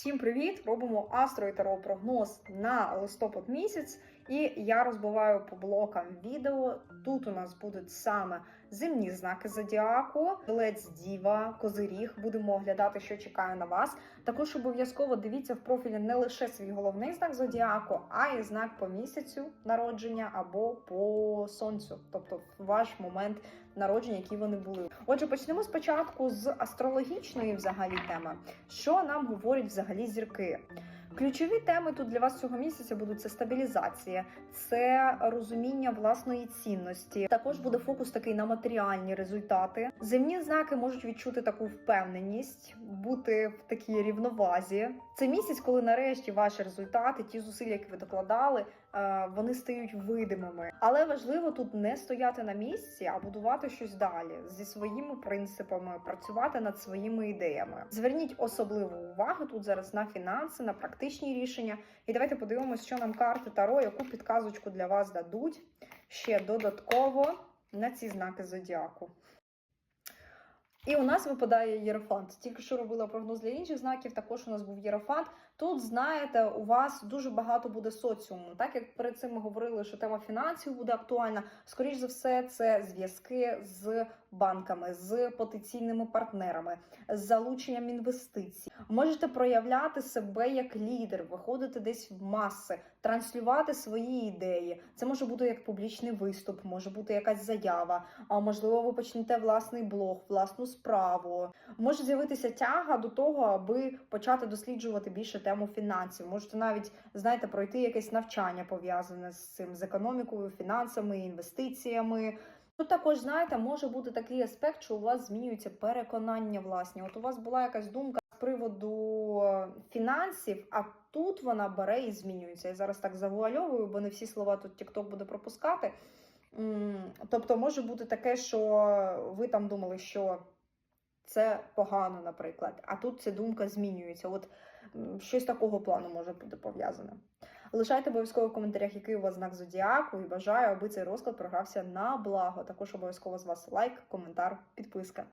Всім привіт! Робимо астро і таро прогноз на листопад місяць, і я розбиваю по блокам відео. Тут у нас будуть саме земні знаки зодіаку, Телець Діва, Козиріг. Будемо оглядати, що чекає на вас. Також обов'язково дивіться в профілі не лише свій головний знак зодіаку, а й знак по місяцю народження або по сонцю, тобто ваш момент народження, які вони були. Отже, почнемо спочатку з астрологічної взагалі теми. Що нам говорять взагалі зірки? Ключові теми тут для вас цього місяця будуть це стабілізація, це розуміння власної цінності. Також буде фокус такий на матеріальні результати. Земні знаки можуть відчути таку впевненість, бути в такій рівновазі. Це місяць, коли нарешті ваші результати, ті зусилля, які ви докладали, вони стають видимими. Але важливо тут не стояти на місці, а будувати щось далі зі своїми принципами, працювати над своїми ідеями. Зверніть особливу увагу тут зараз на фінанси, на практичні рішення. І давайте подивимося, що нам карти Таро, яку підказочку для вас дадуть ще додатково на ці знаки зодіаку. І у нас випадає єрофант. Тільки що робила прогноз для інших знаків, також у нас був єрофант. Тут, знаєте, у вас дуже багато буде соціуму. Так як перед цим ми говорили, що тема фінансів буде актуальна. Скоріш за все, це зв'язки з банками, з потенційними партнерами, з залученням інвестицій. Можете проявляти себе як лідер, виходити десь в маси, транслювати свої ідеї. Це може бути як публічний виступ, може бути якась заява. А можливо, ви почнете власний блог, власну справу. Може з'явитися тяга до того, аби почати досліджувати більше тему фінансів. Можете навіть знаєте пройти якесь навчання пов'язане з цим з економікою, фінансами, інвестиціями. Тут також, знаєте, може бути такий аспект, що у вас змінюються переконання власні. От у вас була якась думка з приводу е, фінансів, а тут вона бере і змінюється. Я зараз так завуальовую, бо не всі слова тут TikTok буде пропускати. Тобто, може бути таке, що ви там думали, що це погано, наприклад, а тут ця думка змінюється. От щось такого плану може бути пов'язане. Лишайте обов'язково в коментарях, який у вас знак зодіаку, і бажаю, аби цей розклад програвся на благо. Також обов'язково з вас лайк, коментар, підписка.